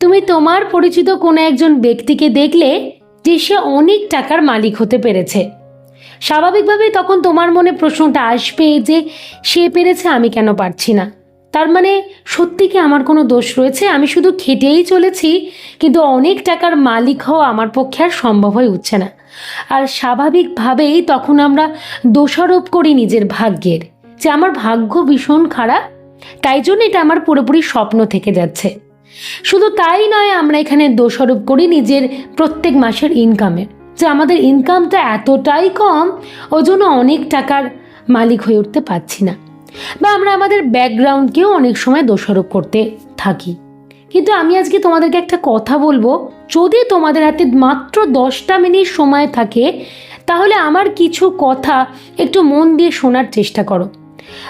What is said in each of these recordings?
তুমি তোমার পরিচিত কোনো একজন ব্যক্তিকে দেখলে যে সে অনেক টাকার মালিক হতে পেরেছে। স্বাভাবিকভাবেই তখন তোমার মনে প্রশ্নটা আসবে যে, সে পেরেছে আমি কেন পারছি না? তার মানে সত্যি কি আমার কোনো দোষ রয়েছে? আমি শুধু খেটেই চলেছি, কিন্তু অনেক টাকার মালিক হওয়া আমার পক্ষে আর সম্ভব হয়ে উঠছে না। আর স্বাভাবিকভাবেই তখন আমরা দোষারোপ করি নিজের ভাগ্যের, যে আমার ভাগ্য ভীষণ খারাপ, তাই জন্য এটা আমার পুরোপুরি স্বপ্ন থেকে যাচ্ছে। শুধু তাই নয়, আমরা এখানে দোষারোপ করি নিজের প্রত্যেক মাসের ইনকামের যে আমাদের ইনকামটা এতটাই কম ওই জন্য অনেক টাকার মালিক হয়ে উঠতে পারছি না। বা আমরা আমাদের ব্যাকগ্রাউন্ডকেও অনেক সময় দোষারোপ করতে থাকি। কিন্তু আমি আজকে তোমাদেরকে একটা কথা বলব, যদি তোমাদের হাতে মাত্র দশটা মিনিট সময় থাকে, তাহলে আমার কিছু কথা একটু মন দিয়ে শোনার চেষ্টা করো।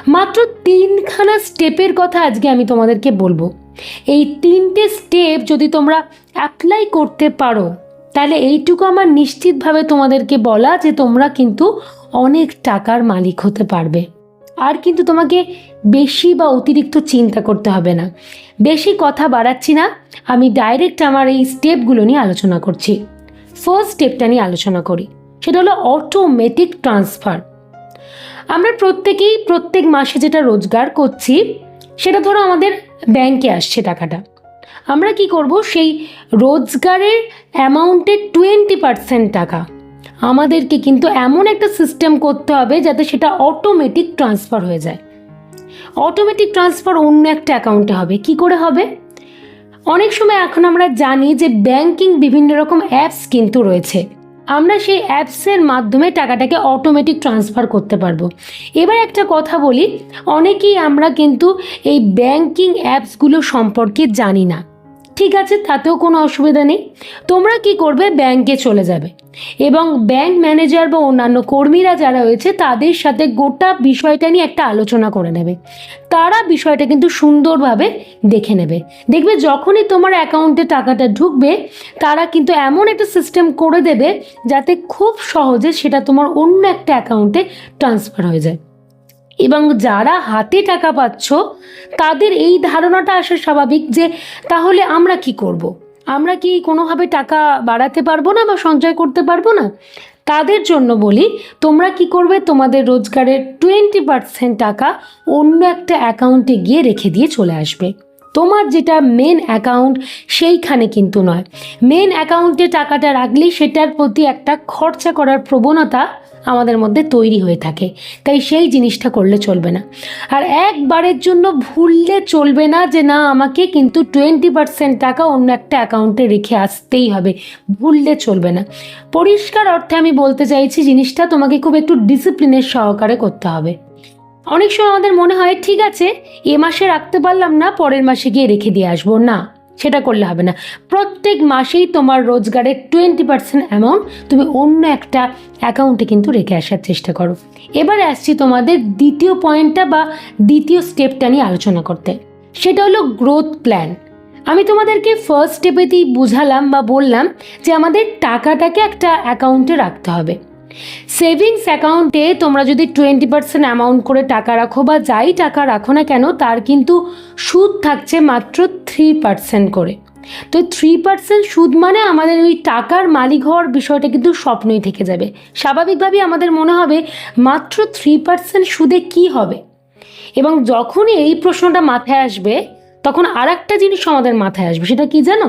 মাত্র তিনখানা স্টেপের কথা আজকে আমি তোমাদেরকে বলব। এই তিনটে স্টেপ যদি তোমরা অ্যাপ্লাই করতে পারো, তাহলে এইটুকু আমার নিশ্চিতভাবে তোমাদেরকে বলা যে তোমরা কিন্তু অনেক টাকার মালিক হতে পারবে। আর কিন্তু তোমাকে বেশি বা অতিরিক্ত চিন্তা করতে হবে না। বেশি কথা বাড়াচ্ছি না, আমি ডাইরেক্ট আমার এই স্টেপগুলো নিয়ে আলোচনা করছি। ফার্স্ট স্টেপটা নিয়ে আলোচনা করি, সেটা হলো অটোমেটিক ট্রান্সফার আমরা প্রত্যেকেই প্রত্যেক মাসে যেটা রোজগার করছি, সেটা ধরো আমাদের ব্যাংকে আসছে টাকাটা। আমরা কি করব? সেই রোজগারের অ্যামাউন্টের টোয়েন্টি পার্সেন্ট টাকা। আমাদেরকে কিন্তু এমন একটা সিস্টেম করতে হবে যাতে সেটা অটোমেটিক ট্রান্সফার হয়ে যায়। অটোমেটিক ট্রান্সফার অন্য একটা অ্যাকাউন্টে হবে। কি করে হবে? অনেক সময় এখন আমরা জানি যে ব্যাংকিং বিভিন্ন রকম অ্যাপস কিন্তু রয়েছে। আমরা সেই অ্যাপসের মাধ্যমে টাকাটাকে অটোমেটিক ট্রান্সফার করতে পারব। এবার একটা কথা বলি, অনেকেই আমরা কিন্তু এই ব্যাংকিং অ্যাপসগুলো সম্পর্কে জানি না। ঠিক আছে, তাতেও কোনো অসুবিধা নেই। তোমরা কি করবে, ব্যাংকে চলে যাবে। এবং ব্যাংক ম্যানেজার বা অন্যান্য কর্মীরা যারা রয়েছে, তাদের সাথে গোটা বিষয়টা নিয়ে একটা আলোচনা করে নেবে। তারা বিষয়টা কিন্তু সুন্দরভাবে দেখে নেবে। দেখবে, যখনই তোমার অ্যাকাউন্টে টাকাটা ঢুকবে, তারা কিন্তু এমন একটা সিস্টেম করে দেবে, যাতে খুব সহজে সেটা তোমার অন্য একটা অ্যাকাউন্টে ট্রান্সফার হয়ে যায়। এবং যারা হাতে টাকা পাচ্ছ, তাদের এই ধারণাটা আসা স্বাভাবিক যে, তাহলে আমরা কি করব। আমরা কি কোনোভাবে টাকা বাড়াতে পারব না বা সঞ্চয় করতে পারব না? তাদের জন্য বলি, তোমরা কি করবে? তোমাদের রোজগারের টোয়েন্টি পার্সেন্ট টাকা অন্য একটা অ্যাকাউন্টে গিয়ে রেখে দিয়ে চলে আসবে। তোমার যেটা মেন অ্যাকাউন্ট সেইখানে কিন্তু নয়। মেন অ্যাকাউন্টে টাকাটা রাখলেই সেটার প্রতি একটা খরচা করার প্রবণতা আমাদের মধ্যে তৈরি হয়ে থাকে। তাই সেই জিনিসটা করলে চলবে না। আর একবারের জন্য ভুললে চলবে না যে না, আমাকে কিন্তু টোয়েন্টি পার্সেন্ট টাকা অন্য একটা অ্যাকাউন্টে রেখে আসতেই হবে। ভুললে চলবে না। পরিষ্কার অর্থে আমি বলতে চাইছি, জিনিসটা তোমাকে খুব একটু ডিসিপ্লিনের সহকারে করতে হবে। অনেক সময় আমাদের মনে হয়, ঠিক আছে, এ মাসে রাখতে পারলাম না, পরের মাসে গিয়ে রেখে দিয়ে আসব। না, সেটা করলে হবে না। প্রত্যেক মাসেই তোমার রোজগারের টোয়েন্টি পার্সেন্ট অ্যামাউন্ট তুমি অন্য একটা অ্যাকাউন্টে কিন্তু রেখে আসার চেষ্টা করো। এবার আসছি তোমাদের দ্বিতীয় পয়েন্টটা বা দ্বিতীয় স্টেপটা নিয়ে আলোচনা করতে। সেটা হলো গ্রোথ প্ল্যান আমি তোমাদেরকে ফার্স্ট স্টেপেতেই বুঝালাম বা বললাম যে আমাদের টাকাটাকে একটা অ্যাকাউন্টে রাখতে হবে। সেভিংস অ্যাকাউন্টে তোমরা যদি টোয়েন্টি পার্সেন্ট অ্যামাউন্ট করে টাকা রাখো বা যাই টাকা রাখো না কেন, তার কিন্তু সুদ থাকছে মাত্র থ্রি পার্সেন্ট করে। তো থ্রি পার্সেন্ট সুদ মানে আমাদের ওই টাকার মালিক হওয়ার বিষয়টা কিন্তু স্বপ্নই থেকে যাবে। স্বাভাবিকভাবেই আমাদের মনে হবে মাত্র থ্রি পার্সেন্ট সুদে কি হবে? এবং যখনই এই প্রশ্নটা মাথায় আসবে, তখন আর একটা জিনিস আমাদের মাথায় আসবে, সেটা কি জানো?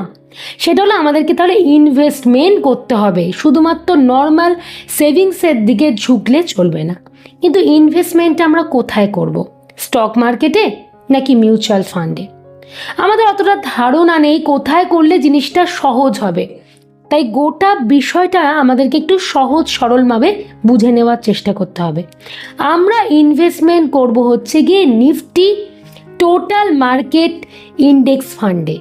সেটা হলো আমাদেরকে তাহলে ইনভেস্টমেন্ট করতে হবে। শুধুমাত্র নর্মাল সেভিংসের দিকে ঝুঁকলে চলবে না। কিন্তু ইনভেস্টমেন্ট আমরা কোথায় করব? স্টক মার্কেটে নাকি মিউচুয়াল ফান্ডে আমাদের অতটা ধারণা নেই কোথায় করলে জিনিসটা সহজ হবে। তাই গোটা বিষয়টা আমাদেরকে একটু সহজ সরলভাবে বুঝে নেওয়ার চেষ্টা করতে হবে। আমরা ইনভেস্টমেন্ট করব হচ্ছে গিয়ে নিফটি টোটাল মার্কেট ইন্ডেক্স ফান্ডে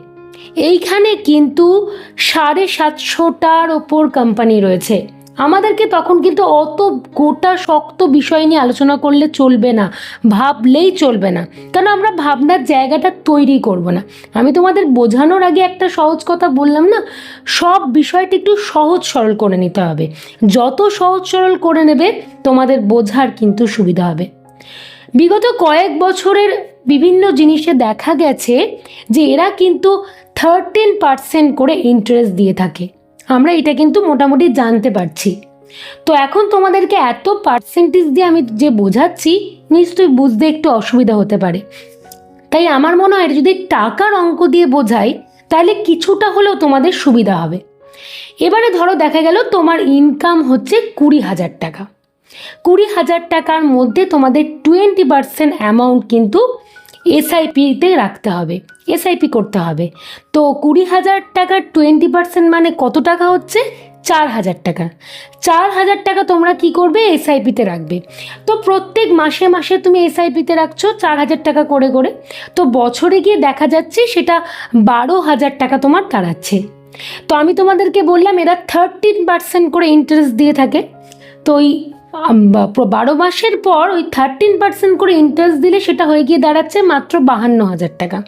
এইখানে কিন্তু সাড়ে সাতশোটার ওপর কোম্পানি রয়েছে। আমাদেরকে তখন কিন্তু অত গোটা শক্ত বিষয় নিয়ে আলোচনা করলে চলবে না, ভাবলেই চলবে না। কারণ আমরা ভাবনার জায়গাটা তৈরি করব না? আমি তোমাদের বোঝানোর আগে একটা সহজ কথা বললাম না? সব বিষয়টি একটু সহজ সরল করে নিতে হবে। যত সহজ সরল করে নেবে, তোমাদের বোঝার কিন্তু সুবিধা হবে। বিগত কয়েক বছরের বিভিন্ন জিনিসে দেখা গেছে যে এরা কিন্তু থার্টিন পার্সেন্ট করে ইন্টারেস্ট দিয়ে থাকে। আমরা এটা কিন্তু মোটামুটি জানতে পারছি। তো এখন তোমাদেরকে এত পার্সেন্টেজ দিয়ে আমি যে বোঝাচ্ছি, নিশ্চয়ই বুঝতে একটু অসুবিধা হতে পারে। তাই আমার মনে হয় যদি টাকার অঙ্ক দিয়ে বোঝাই, তাহলে কিছুটা হলেও তোমাদের সুবিধা হবে। এবারে ধরো দেখা গেল তোমার ইনকাম হচ্ছে কুড়ি হাজার টাকা। কুড়ি হাজার টাকার মধ্যে তোমাদের টোয়েন্টি পার্সেন্ট অ্যামাউন্ট কিন্তু এসআইপিতে রাখতে হবে, এসআইপি করতে হবে। তো কুড়ি হাজার টাকার টোয়েন্টি পার্সেন্ট মানে কত টাকা হচ্ছে? চার হাজার টাকা। চার হাজার টাকা তোমরা কি করবে? এসআইপিতে রাখবে। তো প্রত্যেক মাসে মাসে তুমি এসআইপিতে রাখছো চার হাজার টাকা করে করে। তো বছরে গিয়ে দেখা যাচ্ছে সেটা বারো হাজার টাকা তোমার দাঁড়াচ্ছে। তো আমি তোমাদেরকে বললাম এরা থার্টিন পার্সেন্ট করে ইন্টারেস্ট দিয়ে থাকে। তো ওই বারো মাসের পর ওই থার্টিন পার্সেন্ট করে ইন্টারেস্ট দিলে সেটা হয়ে গিয়ে দাঁড়াচ্ছে মাত্র বাহান্ন হাজার টাকা।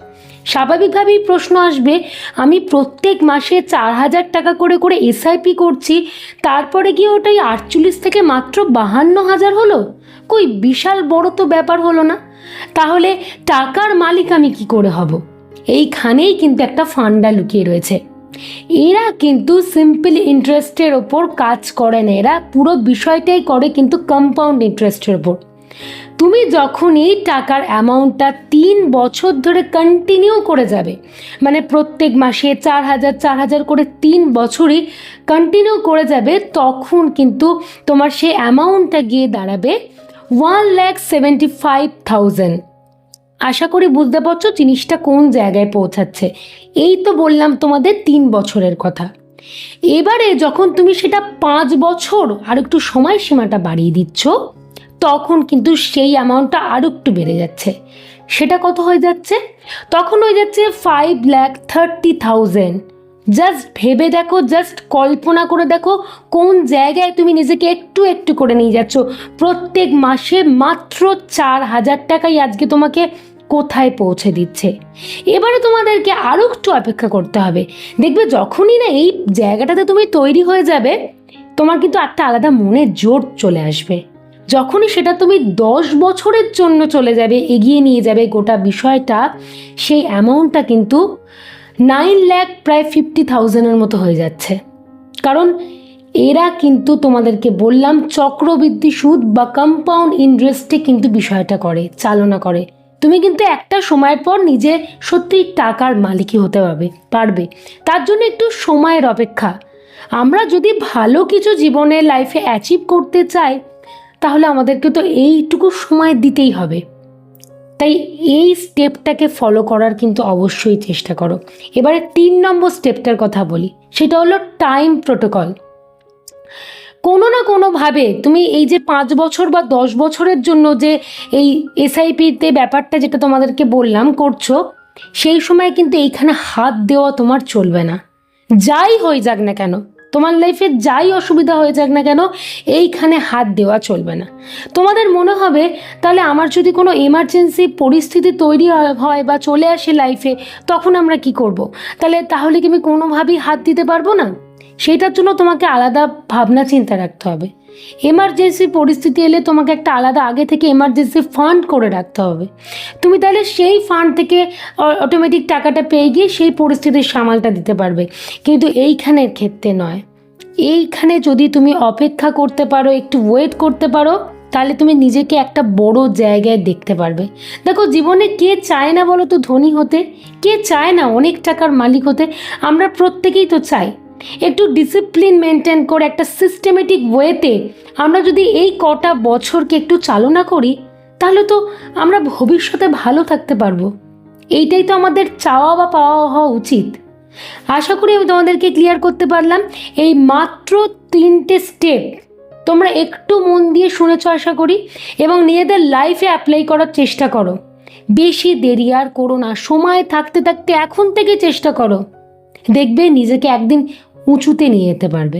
স্বাভাবিকভাবেই প্রশ্ন আসবে, আমি প্রত্যেক মাসে চার হাজার টাকা করে করে এসআইপি করছি, তারপরে গিয়ে ওটাই আটচল্লিশ থেকে মাত্র বাহান্ন হাজার হলো? কই, বিশাল বড় তো ব্যাপার হলো না। তাহলে টাকার মালিক আমি কি করে হব? এইখানেই কিন্তু একটা ফান্ডা লুকিয়ে রয়েছে। এরা কিন্তু সিম্পল ইন্টারেস্টের ওপর কাজ করে না। এরা পুরো বিষয়টাই করে কিন্তু কম্পাউন্ড ইন্টারেস্টের ওপর। তুমি যখনই টাকার অ্যামাউন্টটা তিন বছর ধরে কন্টিনিউ করে যাবে মানে প্রত্যেক মাসে চার হাজার চার হাজার করে তিন বছরই কন্টিনিউ করে যাবে, তখন কিন্তু তোমার সেই অ্যামাউন্টটা গিয়ে দাঁড়াবে one lakh seventy five thousand আশা করি বুঝতে পারছ জিনিসটা কোন জায়গায় পৌঁছাচ্ছে। এই তো বললাম তোমাদের তিন বছরের কথা। এবারে যখন তুমি সেটা পাঁচ বছর আর একটু সময়সীমাটা বাড়িয়ে দিচ্ছ, তখন কিন্তু সেই অ্যামাউন্টটা আরও একটু বেড়ে যাচ্ছে। সেটা কত হয়ে যাচ্ছে? তখন হয়ে যাচ্ছে five lakh thirty thousand just ভেবে দেখো জাস্ট কল্পনা করে দেখো কোন জায়গায় তুমি নিজেকে একটু একটু করে নিয়ে যাচ্ছ। প্রত্যেক মাসে মাত্র চার হাজার টাকাই আজকে তোমাকে কোথায় পৌঁছে দিচ্ছে। এবারে তোমাদেরকে আরও একটু অপেক্ষা করতে হবে। দেখবে যখনই না এই জায়গাটাতে তুমি তৈরি হয়ে যাবে, তোমার কিন্তু একটা আলাদা মনে জোর চলে আসবে। যখনই সেটা তুমি দশ বছরের জন্য চলে যাবে, এগিয়ে নিয়ে যাবে গোটা বিষয়টা, সেই অ্যামাউন্টটা কিন্তু নাইন ল্যাক প্রায় ফিফটি থাউজেন্ডের মতো হয়ে যাচ্ছে। কারণ এরা কিন্তু তোমাদেরকে বললাম, চক্রবৃদ্ধি সুদ বা কম্পাউন্ড ইন্টারেস্টে কিন্তু বিষয়টা করে, চালনা করে। তুমি কিন্তু একটা সময়ের পর নিজে সত্যিই টাকার মালিকই হতে পারবে পারবে। তার জন্য একটু সময়ের অপেক্ষা। আমরা যদি ভালো কিছু জীবনে লাইফে অ্যাচিভ করতে চাই, তাহলে আমাদেরকে তো এইটুকু সময় দিতেই হবে। তাই এই স্টেপটাকে ফলো করার কিন্তু অবশ্যই চেষ্টা করো। এবারে তিন নম্বর স্টেপটার কথা বলি, সেটা হলো টাইম প্রোটোকল কোনো না কোনোভাবে তুমি এই যে পাঁচ বছর বা দশ বছরের জন্য যে এই এসআইপিতে ব্যাপারটা যেটা তোমাদেরকে বললাম করছ, সেই সময় কিন্তু এইখানে হাত দেওয়া তোমার চলবে না। যাই হয়ে যাক না কেন তোমার লাইফে যাই অসুবিধা হয়ে যাক না কেন, এইখানে হাত দেওয়া চলবে না। তোমাদের মনে হবে, তাহলে আমার যদি কোনো এমার্জেন্সি পরিস্থিতি তৈরি হয়- বা চলে আসে লাইফে তখন আমরা কি করব। তাহলে তাহলে কি আমি কোনোভাবেই হাত দিতে পারব না? সেটার জন্য তোমাকে আলাদা ভাবনা, চিন্তা রাখতে হবে। এমার্জেন্সি পরিস্থিতি এলে তোমাকে একটা আলাদা আগে থেকে এমার্জেন্সি ফান্ড করে রাখতে হবে। তুমি তাহলে সেই ফান্ড থেকে অটোমেটিক টাকাটা পেয়ে গিয়ে সেই পরিস্থিতির সামালটা দিতে পারবে। কিন্তু এইখানের ক্ষেত্রে নয়। এইখানে যদি তুমি অপেক্ষা করতে পারো, একটু ওয়েট করতে পারো, তাহলে তুমি নিজেকে একটা বড় জায়গায় দেখতে পারবে। দেখো, জীবনে কে চায় না বলো তো ধনী হতে? কে চায় না অনেক টাকার মালিক হতে? আমরা প্রত্যেকেই তো চাই। একটু ডিসিপ্লিন মেনটেন করে একটা সিস্টেমেটিক ওয়েতে আমরা যদি এই কটা বছরকে একটু চালনা করি, তাহলে তো আমরা ভবিষ্যতে ভালো থাকতে পারব। এইটাই তো আমাদের চাওয়া বা পাওয়া হওয়া উচিত। আশা করি আমি তোমাদেরকে ক্লিয়ার করতে পারলাম। এই মাত্র তিনটে স্টেপ তোমরা একটু মন দিয়ে শুনেছ আশা করি, এবং নিজেদের লাইফে অ্যাপ্লাই করার চেষ্টা করো। বেশি দেরি আর করো না। সময় থাকতে থাকতে এখন থেকে চেষ্টা করো। দেখবে নিজেকে একদিন উঁচুতে নিয়ে যেতে পারবে।